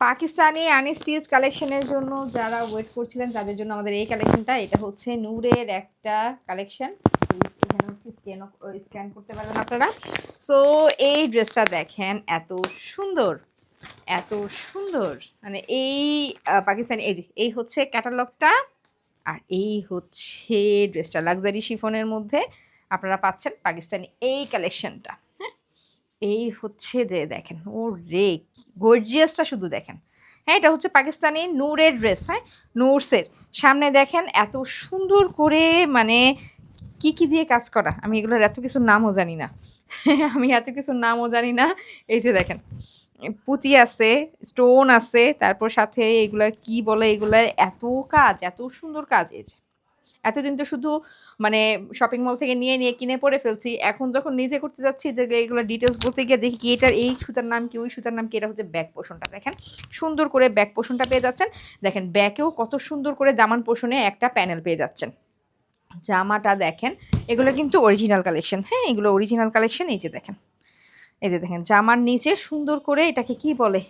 Pakistani unstitch কালেকশনের জন্য যারা ওয়েট করছিলেন, তাদের জন্য আমাদের এই কালেকশনটা। এটা হচ্ছে নূরের একটা কালেকশন। এখানে হচ্ছে স্ক্যান স্ক্যান করতে পারবেন আপনারা। সো এই ড্রেসটা দেখেন, এত সুন্দর এত সুন্দর। মানে এই পাকিস্তানি, এই যে, এই হচ্ছে ক্যাটালগটা আর এই হচ্ছে ড্রেসটা লাক্সারি শিফনের মধ্যে আপনারা পাচ্ছেন পাকিস্তানি এই কালেকশনটা। এই হচ্ছে যে দেখেন ও রে গর্জিয়াসটা শুধু দেখেন। হ্যাঁ এটা হচ্ছে পাকিস্তানি নূরের ড্রেস হ্যাঁ? নূরসের। সামনে দেখেন এত সুন্দর করে মানে কি কি দিয়ে কাজ করা? আমি এগুলোর এত কিছু নামও জানি না। আমি এত কিছু নামও জানি না। এই যে দেখেন, পুঁতি আছে স্টোন আছে, তারপর সাথে এগুলা কি বলে, এগুলা এত কাজ, এত সুন্দর কাজ, এই যে। এতদিন তো শুধু মানে শপিং মল থেকে নিয়ে নিয়ে কিনে পরে ফেলছি। এখন যখন নিজে করতে যাচ্ছি যে এগুলো ডিটেলস বলতে গিয়ে দেখি কি এটার এই সুতার নাম কি, ওই সুতার নাম কি, এটা হচ্ছে ব্যাক পোষণটা দেখেন, সুন্দর করে ব্যাক পোষণটা পেয়ে যাচ্ছেন। দেখেন ব্যাকেও কত সুন্দর করে দামান পোষণে একটা প্যানেল পেয়ে যাচ্ছেন। জামাটা দেখেন, এগুলো কিন্তু অরিজিনাল কালেকশন হ্যাঁ এগুলো অরিজিনাল কালেকশন এই যে দেখেন। এই যে দেখেন, জামার নিচে সুন্দর করে এটাকে কি বলে?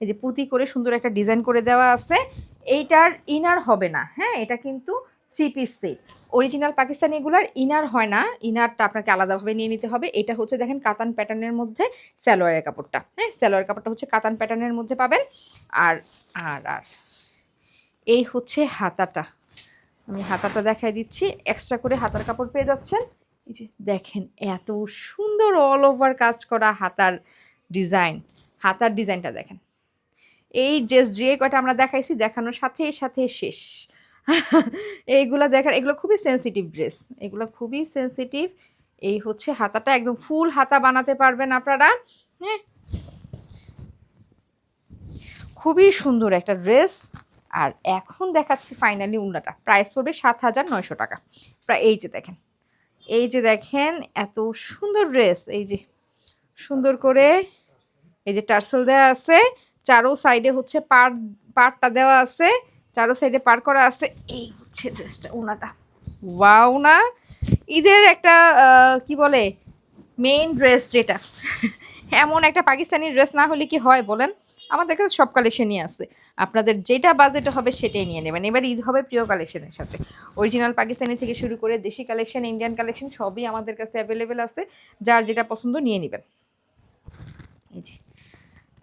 এই যে পুঁতি করে সুন্দর একটা ডিজাইন করে দেওয়া আছে। এইটার ইনার হবে না। হ্যাঁ এটা কিন্তু three piece set original Pakistani এগুলার ইনার হয় না ইনারটা আপনাকে আলাদাভাবে নিয়ে নিতে হবে। এটা হচ্ছে দেখেন কাতান প্যাটার্নের মধ্যে স্যালোয়ারের কাপড়টা হ্যাঁ? স্যালোয়ার কাপড়টা হচ্ছে কাতান প্যাটার্নের মধ্যে পাবেন। আর আর আর, এই হচ্ছে হাতাটা। আমি হাতাটা দেখাই দিচ্ছি। এক্সট্রা করে হাতার কাপড় পেয়ে যাচ্ছেন। এই যে দেখেন এত সুন্দর অল ওভার কাজ করা হাতার ডিজাইন হাতার ডিজাইনটা দেখেন। এই ড্রেস যে কয়টা আমরা দেখাইছি, দেখানোর সাথে সাথে শেষ। এইগুলো দেখার, এগুলো খুবই সেন্সিটিভ ড্রেস এগুলো খুবই সেন্সিটিভ এই হচ্ছে হাতাটা একদম ফুল হাতা বানাতে পারবেন আপনারা। হ্যাঁ। খুবই সুন্দর একটা ড্রেস আর এখন দেখাচ্ছি ফাইনালি উন্নাটা প্রাইস পড়বে সাত হাজার নয়শো টাকা। প্রায় এই যে দেখেন। এই যে দেখেন, এত সুন্দর ড্রেস এই যে সুন্দর করে এই যে টার্সেল দেওয়া আছে। চারো সাইডে হচ্ছে পার পারটা দেওয়া আছে। চারো সাইডে পার করা আছে। এই হচ্ছে ড্রেসটা, ওনাটা। ওয়াও, না? ঈদের একটা কি বলে মেইন ড্রেস যেটা। এমন একটা পাকিস্তানি ড্রেস না হলে কি হয় বলেন? আমাদের কাছে সব কালেকশনই আছে। আপনাদের যেটা বাজেট হবে সেটাই নিয়ে নেবেন। এবার ঈদ হবে প্রিয় কালেকশনের সাথে। অরিজিনাল পাকিস্তানি থেকে শুরু করে দেশি কালেকশন ইন্ডিয়ান কালেকশন সবই আমাদের কাছে অ্যাভেলেবেল আছে। যার যেটা পছন্দ নিয়ে নেবেন।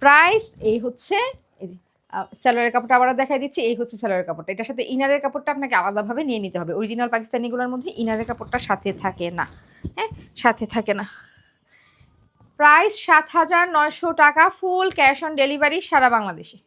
প্রাইস এই হচ্ছে স্যালোয়ারের কাপড়টা আবার দেখাই দিচ্ছি, এই হচ্ছে স্যালোয়ারের কাপড়টা। এটার সাথে ইনারের কাপড়টা আপনাকে আলাদাভাবে নিয়ে নিতে হবে। অরিজিনাল পাকিস্তানিগুলোর মধ্যে ইনারের কাপড়টা সাথে থাকে না। হ্যাঁ সাথে থাকে না। প্রাইস সাত হাজার নয়শো টাকা ফুল ক্যাশ অন ডেলিভারি সারা বাংলাদেশে।